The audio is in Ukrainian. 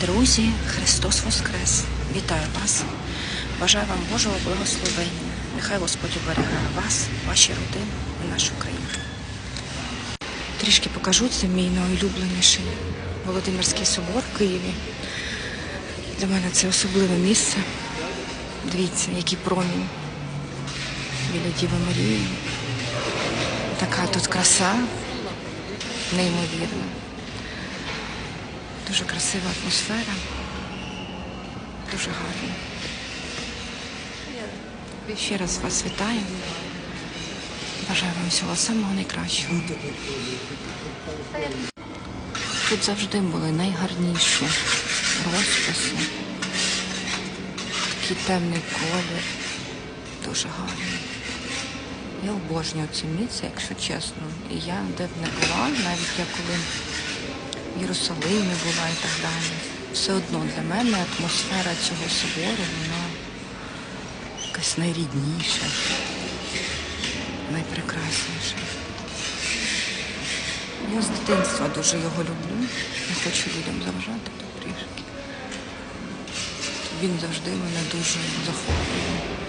Друзі, Христос Воскрес! Вітаю вас! Бажаю вам Божого благословення. Нехай Господь оберігає вас, ваші родини і нашу країну. Трішки покажу це мій найулюбленіший Володимирський собор в Києві. Для мене це особливе місце. Дивіться, який промінь біля Діви Марії. Така тут краса, неймовірна. Дуже красива атмосфера. Дуже гарно. Ще раз вас вітаю. Бажаю вам всього самого найкращого. Тут завжди були найгарніші розписи. Такий темний колір. Дуже гарний. Я обожнюю це місце, якщо чесно. І я де б не була, навіть я коли в Єрусалимі була і так далі. Все одно для мене атмосфера цього собору, вона якась найрідніша, найпрекрасніша. Я з дитинства дуже його люблю. Не хочу людям заважати трішки. Він завжди мене дуже захоплює.